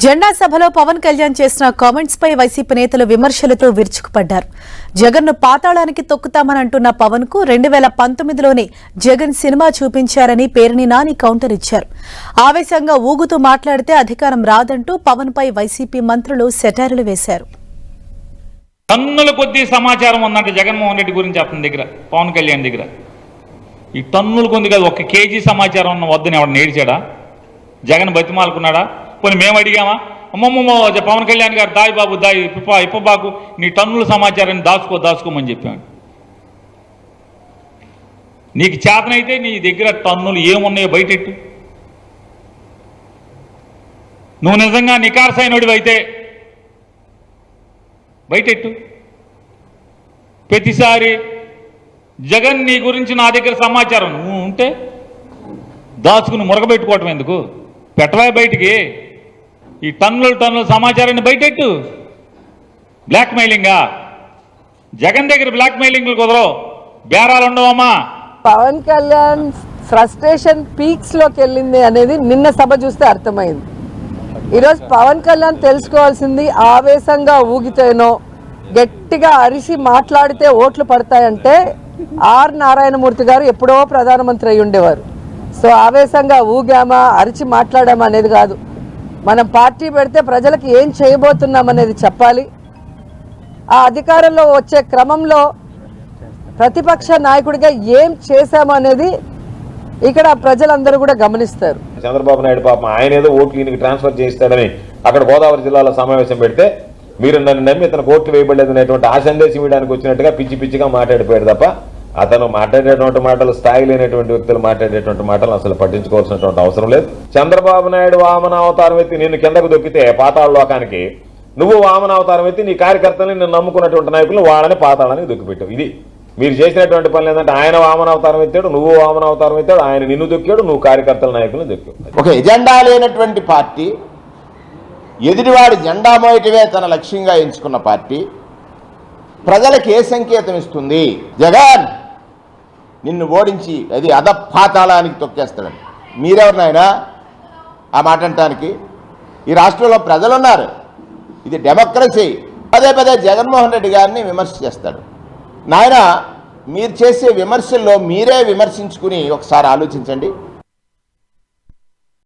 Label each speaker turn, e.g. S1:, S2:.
S1: జెండా సభలో పవన్ కళ్యాణ్ చేసిన కామెంట్స్ పై వైసీపీ నేతలు విమర్శలతో విరుచుకుపడ్డారు. జగన్ను పాతాళానికి తొక్కుతామని అంటున్న పవన్కు రెండు వేల పంతొమ్మిదిలోనే జగన్ సినిమా చూపించారని పేరుని నాని కౌంటర్ ఇచ్చారు. ఆవేశంగా ఊగుతూ మాట్లాడితే అధికారం రాదంటూ పవన్ పై వైసీపీ మంత్రులు సెటారులు వేశారు.
S2: టన్నుల కొద్దీ సమాచారం ఉందంటే జగన్మోహన్ రెడ్డి గురించి అతని దగ్గర పవన్ కళ్యాణ్ దగ్గర. ఈ టన్నుల కొద్ది కాదు ఒక కేజీ సమాచారం ఉన్న వద్దని ఎవడు నేర్చాడా జగన్ బతిమాలుకున్నాడా? పోనీ మేము అడిగామా? అమ్మమ్మో పవన్ కళ్యాణ్ గారు దాయి బాబు దాయి ఇప్ప ఇప్పబాకు నీ టన్నుల సమాచారాన్ని దాచుకో దాచుకోమని చెప్పాను నీకు చేతనైతే నీ దగ్గర టన్నులు ఏమున్నాయో బయటెట్టు. నువ్వు నిజంగా నికార్సైనడివి అయితే బయటెట్టు. ప్రతిసారి జగన్ నీ గురించి నా దగ్గర సమాచారం నువ్వు ఉంటే దాచుకుని మురగబెట్టుకోవటం ఎందుకు? పెట్టవా బయటికి? ఈ టన్నుల టన్నుల సమాచారాన్ని బయటెట్టు. బ్లాక్మెయిలింగా. జగన్ దగ్గర బ్లాక్మెయిలింగ్లు కుదరవు. బేరాలు ఉండవమ్మా
S3: పవన్ కళ్యాణ్ ఫ్రస్ట్రేషన్ పీక్స్లోకి వెళ్ళింది అనేది నిన్న సభ చూస్తే అర్థమైంది. ఈరోజు పవన్ కళ్యాణ్ తెలుసుకోవాల్సింది ఆవేశంగా ఊగితేనో గట్టిగా అరిసి మాట్లాడితే ఓట్లు పడతాయంటే ఆర్ నారాయణమూర్తి గారు ఎప్పుడో ప్రధానమంత్రి అయి ఉండేవారు సో ఆవేశంగా ఊగామా అరిచి మాట్లాడామా అనేది కాదు. మనం పార్టీ పెడితే ప్రజలకు ఏం చేయబోతున్నాం అనేది చెప్పాలి. ఆ అధికారంలో వచ్చే క్రమంలో ప్రతిపక్ష నాయకుడిగా ఏం చేశాము అనేది ఇక్కడ ప్రజలందరూ కూడా గమనిస్తారు.
S4: చంద్రబాబు నాయుడు పాపం ఆయన ఏదో ఓట్లు ఈయనకి ట్రాన్స్ఫర్ చేస్తాడని అక్కడ గోదావరి జిల్లాలో సమావేశం పెడితే మీరు నన్ను నమ్మి ఇతను ఓట్లు వేయబడలేదు అనేటువంటి ఆ సందేశం ఇవ్వడానికి వచ్చినట్టుగా పిచ్చి పిచ్చిగా మాట్లాడిపోయాడు తప్ప అతను మాట్లాడేటువంటి మాటలు స్థాయి లేనటువంటి వ్యక్తులు మాట్లాడేటువంటి మాటలు అసలు పట్టించుకోవాల్సినటువంటి అవసరం లేదు. చంద్రబాబు నాయుడు వామన అవతారం ఎత్తి నిన్ను కిందకు దొక్కితే పాతాళ లోకానికి నువ్వు వామన అవతారం ఎత్తి నీ కార్యకర్తల్ని నిన్ను నమ్ముకున్నటువంటి నాయకులు వాళ్ళని పాతాళానికి దొక్కిపెట్టావు. ఇది మీరు చేసినటువంటి పనులు ఏంటంటే ఆయన వామన అవతారం ఎత్తాడు నువ్వు వామన అవతారం ఎత్తాడు ఆయన నిన్ను దొక్కాడు నువ్వు కార్యకర్తల నాయకులను దొక్కావు.
S5: ఒక ఎజెండా లేనటువంటి పార్టీ ఎదుటివాడి జెండా మోయటమే తన లక్ష్యంగా ఎంచుకున్న పార్టీ ప్రజలకు ఏ సంకేతం ఇస్తుంది? జగన్! నిన్ను ఓడించి అది అధపాతాళానికి తొక్కేస్తాడని. మీరెవరు ఆ మాట అంటానికి. ఈ రాష్ట్రంలో ప్రజలు ఉన్నారు ఇది డెమోక్రసీ. పదే పదే జగన్మోహన్ రెడ్డి గారిని విమర్శ చేస్తాడు. నాయన మీరు చేసే విమర్శల్లో మీరే విమర్శించుకుని ఒకసారి ఆలోచించండి.